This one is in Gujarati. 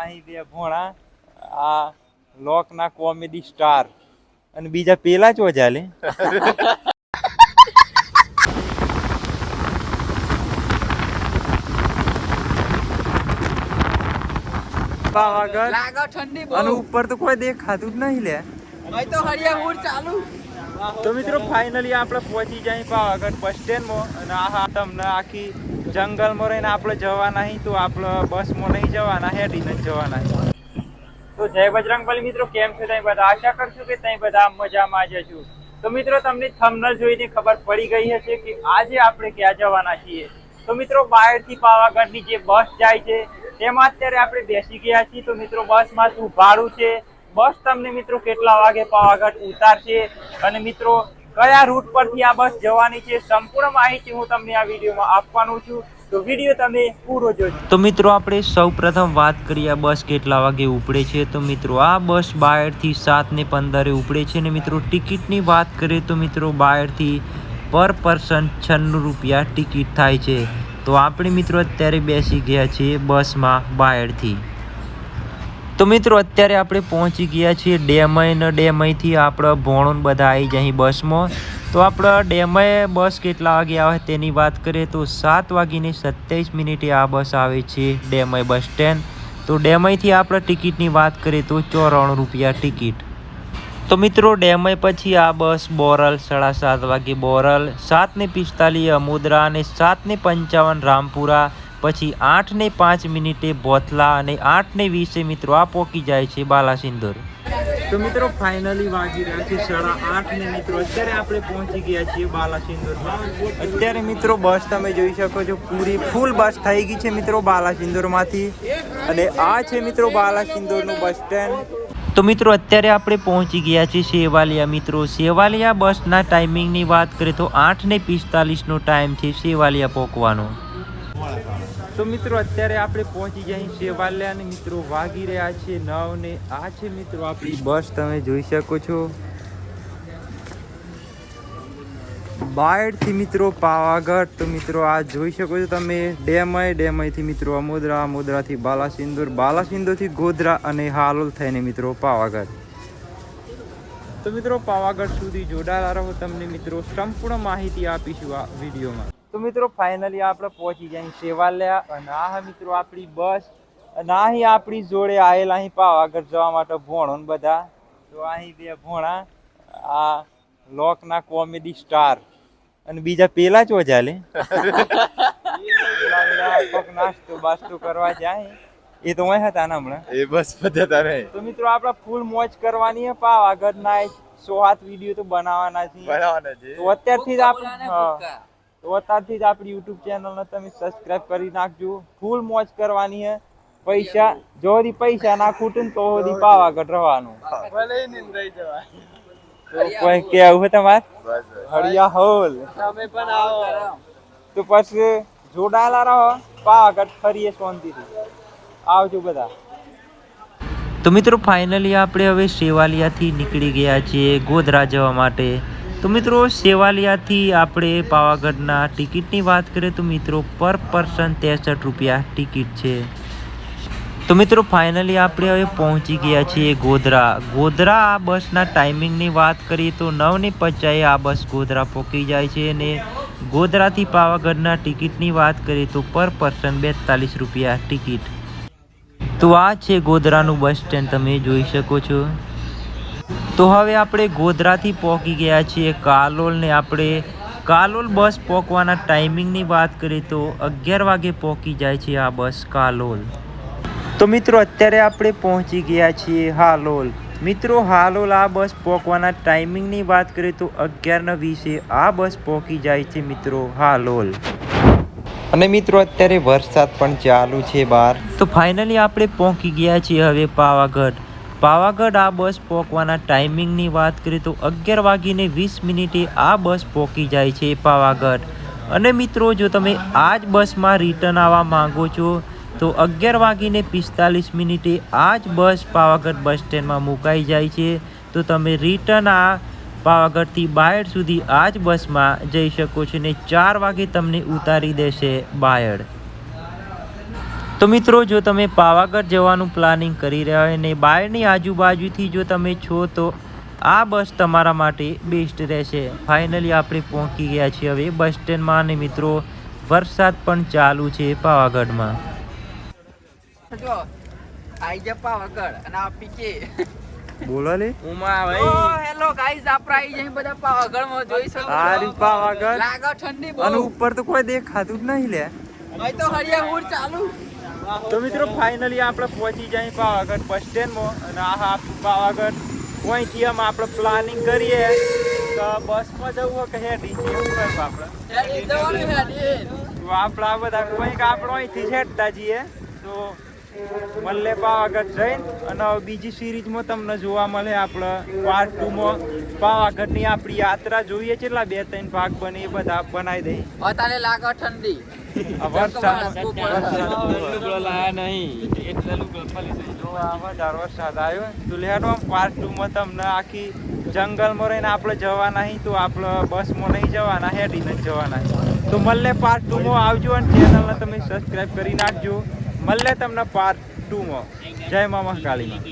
અહીં બે ભોણા આ લોકના કોમેડી સ્ટાર અને બીજા પેલા ચો ચાલે અને ઉપર તો કોઈ દેખાતું જ નહીં લે. તો હરિયા ચાલુ. તો મિત્રો ફાઇનલી આપણે પહોંચી જાય પાવાગઢ બસ સ્ટેન્ડમાં અને આ તમને આખી જંગલમાં રહીને આપણે જવા નહીં તો આપણે બસમાં નહીં જવાના હેડીને જ જવાના. તો જય બજરંગબલી મિત્રો, કેમ છો તમે બધા? આશા કરશું કે તમે બધા મજામાં જ છો તો મિત્રો, તમને થંબનેલ જોઈને ખબર પડી ગઈ હશે કે આજે આપણે ક્યાં જવાના છીએ. તો મિત્રો, બહારથી પાવાગઢની જે બસ જાય છે, તેમાં અત્યારે આપણે બેસી ગયા છીએ. તો મિત્રો, બસમાં શું ભાડું છે? બસ તમને મિત્રો કેટલા વાગે પાવાગઢ ઉતારશે? અને મિત્રો કયા રૂટ પરથી આ બસ જવાની છે, સંપૂર્ણ માહિતી હું તમને આ વિડીયોમાં આપવાનું છું. તો વીડિયો તમે પૂરો જોજો. તો મિત્રો, આપણે સૌપ્રથમ વાત કરીએ આ બસ કેટલા વાગે ઉપડે છે. તો મિત્રો, આ બસ બાયડથી સાત ને પંદરે ઉપડે છે ને મિત્રો, ટિકિટની વાત કરીએ તો મિત્રો બાયડથી પર પર્સન છન્નું રૂપિયા ટિકિટ થાય છે. તો આપણે મિત્રો અત્યારે બેસી ગયા છીએ બસમાં બાયડથી તો મિત્રો, અત્યારે આપણે પહોંચી ગયા છીએ ડેમય ને ડેમયથી આપણે ભોણું બધા આવી જાય બસમાં. તો આપણે ડેમય બસ કેટલા વાગે આવે તેની વાત કરીએ તો સાત વાગીને સત્યાવીસ મિનિટે આ બસ આવે છે ડેમય બસ સ્ટેન્ડ. તો ડેમયથી આપણે ટિકિટની વાત કરીએ તો ચોરાણું રૂપિયા ટિકિટ. તો મિત્રો, ડેમય પછી આ બસ બોરલ, સાડા સાત વાગે બોરલ સાતને પિસ્તાલીસ, અમુદ્રા અને સાતને પંચાવન રામપુરા પછી આઠ ને પાંચ મિનિટે બોથલા અને આઠ ને વીસે મિત્રો આ પોકી જાય છે બાલાસિંદોર. તો મિત્રો ફાઇનલી વાગી રહ્યા છે સાડા આઠ ને મિત્રો. અત્યારે આપણે પહોંચી ગયા છીએ બાલાસિંદુરમાં. અત્યારે મિત્રો બસ તમે જોઈ શકો છો પૂરી ફૂલ બસ થઈ ગઈ છે મિત્રો બાલાસિંદોરમાંથી. અને આ છે મિત્રો બાલાસિંદોરનું બસ સ્ટેન્ડ તો મિત્રો અત્યારે આપણે પહોંચી ગયા છીએ સેવાલિયા મિત્રો. સેવાલિયા બસના ટાઈમિંગની વાત કરીએ તો આઠ ને પિસ્તાલીસનો ટાઈમ છે સેવાલિયા પહોંચવાનો તો મિત્રો, અત્યારે આપણે પહોંચી ગયા સેવાલિયા અને મિત્રો, વાગી રહ્યા છે નવ ને આ છે મિત્રો આપણી બસ. તમે જોઈ શકો છો. બાયડથી મિત્રો પાવાગઢ. તો મિત્રો, આ જોઈ શકો છો તમે. ડેમય, ડેમયથી મિત્રો અમોદરા અમોદરાથી બાલાસિંદુર, બાલાસિંદુરથી ગોધરા અને હાલોલ થઈને મિત્રો પાવાગઢ. તો મિત્રો, પાવાગઢ સુધી જોડાયેલા રહો. તમને મિત્રો સંપૂર્ણ માહિતી આપીશું આ વિડીયોમાં. તો મિત્રો ફાઇનલી આપણે પહોંચી જાય સેવાલ્યા. અને આ મિત્રો આપણી બસ. અને અહીં આપણી જોડે આવેલા અહીં પાવાગઢ જવા માટે ભોણો ને બધા. તો અહીં બે ભોણા આ લોકના કોમેડી સ્ટાર. અને બીજા પેલા ચો ચાલે નાસ્તો બાસ્તો કરવા જાય. એ તો અહીં હતા ને હમણાં. એ બસ બધા તારે. તો મિત્રો આપણે ફૂલ મોજ કરવાની છે પાવાગઢ ના સો હાથ વીડિયો તો બનાવવાના છે બનાવવાના છે તો અત્યારથી જ આપણે હા. તો અત્યારથી જ આપણી યુટ્યુબ ચેનલને તમે સબસ્ક્રાઇબ કરી નાખજો. ફૂલ મોજ કરવાની છે પૈસા જો સુધી પૈસા ના ખૂટે ને તો સુધી પાવાગઢ રહેવાનું ભલે રહી જવાય. તો કોઈ કેવું છે તમારે? હળિયા હોલ. તમે પણ આવો. તો પછી જોડાયેલા રહો. પાવાગઢ ફરીએ શાંતિથી. આવજો બધા. તો મિત્રો ફાઇનલી આપણે હવે સેવાલિયાથી નીકળી ગયા છીએ ગોધરા જવા માટે. તો મિત્રો, સેવાલિયાથી આપણે પાવાગઢના ટિકિટની વાત કરીએ તો મિત્રો, પર પર્સન ત્રેસઠ રૂપિયા ટિકિટ છે. તો મિત્રો, ફાઇનલી આપણે હવે પહોંચી ગયા છીએ ગોધરા. ગોધરા આ બસના ટાઈમિંગની વાત કરીએ તો નવની પચાએ આ બસ ગોધરા પહોંચી જાય છે અને ગોધરાથી પાવાગઢના ટિકિટની વાત કરીએ તો પર પર્સન બેતાલીસ રૂપિયા ટિકિટ. તો આ છે ગોધરાનું બસ સ્ટેન્ડ, તમે જોઈ શકો છો. તો હવે આપણે ગોધરાથી પહોંચી ગયા છીએ કાલોલને આપણે કાલોલ બસ પહોંચવાના ટાઈમિંગની વાત કરીએ તો અગિયાર વાગે પહોંચી જાય છે આ બસ કાલોલ. તો મિત્રો અત્યારે આપણે પહોંચી ગયા છીએ હાલોલ. મિત્રો હાલોલ આ બસ પહોંચવાના ટાઈમિંગની વાત કરીએ તો અગિયારના વીસે આ બસ પહોંચી જાય છે મિત્રો હાલોલ. અને મિત્રો અત્યારે વરસાદ પણ ચાલુ છે બહાર. તો ફાઇનલી આપણે પહોંચી ગયા છીએ હવે પાવાગઢ. પાવાગઢ આ બસ પહોંચવાના ટાઈમિંગની વાત કરીએ તો અગિયાર વાગીને વીસ મિનિટે આ બસ પહોંચી જાય છે પાવાગઢ. અને મિત્રો, જો તમે આ જ બસમાં રિટર્ન આવવા માંગો છો, તો અગિયાર વાગીને પિસ્તાલીસ મિનિટે આ જ બસ પાવાગઢ બસ સ્ટેન્ડમાં મુકાઈ જાય છે. તો તમે રિટર્ન આ પાવાગઢથી બાયડ સુધી આ જ બસમાં જઈ શકો છો ને ચાર વાગે તમને ઉતારી દેશે બાયડ. તો મિત્રો જો તમે પાવાગઢ જવાનું પ્લાનિંગ કરી રહ્યા હોય ને બાયરની આજુબાજુથી જો તમે છો તો આ બસ તમારા માટે બેસ્ટ રહેશે. ફાઇનલી આપણે પહોંચી ગયા છીએ હવે બસ સ્ટેન્ડમાં અને મિત્રો વરસાદ પણ ચાલુ છે પાવાગઢમાં. જો આઈ જા પાવાગઢ અને આ પીકે. બોલો લે ઉમા ઓ હેલો ગાઈઝ આપણે આઈ જઈ બધા પાવાગઢમાં જોઈ શકો છો. આ રહ્યું પાવાગઢ. લાગે ઠંડી અને બહુ ઉપર તો કોઈ દેખાતું જ નહીં લે. તો હરિયા ચાલુ. તો મિત્રો ફાઇનલી આપણે પહોંચી જાય પાવાગઢ બસ સ્ટેન્ડમાં અને આ આપણું પાવાગઢ અહીંથી આમ આપણે પ્લાનિંગ કરીએ. તો બસમાં જવું હોય કે હે ડીજી આપણે. તો આપણે આ બધા કંઈક આપણે અહીંથી હેડતા જઈએ. તો મલ્લે પાવાગઢ જઈને અને બીજી સિરીઝમાં તમને જોવા મળે આપણે પાર્ટ ટુમાં પાવાગઢની આપણી યાત્રા જોઈએ કેટલા બે ત્રણ ભાગ બને એ બધા બનાવી દઈ અત્યારે લાગે ઠંડી. જંગલમાં રહીને આપણે જવાના નહીં તો આપણે બસમાં નહીં જવાના હેડીને જ જવાના તો મલ્લે પાર્ટ ટુમાં આવજો અને ચેનલને તમે સબસ્ક્રાઈબ કરી નાખજો. મલ્લે તમને પાર્ટ ટુમાં જય મા મહાકાળીમાં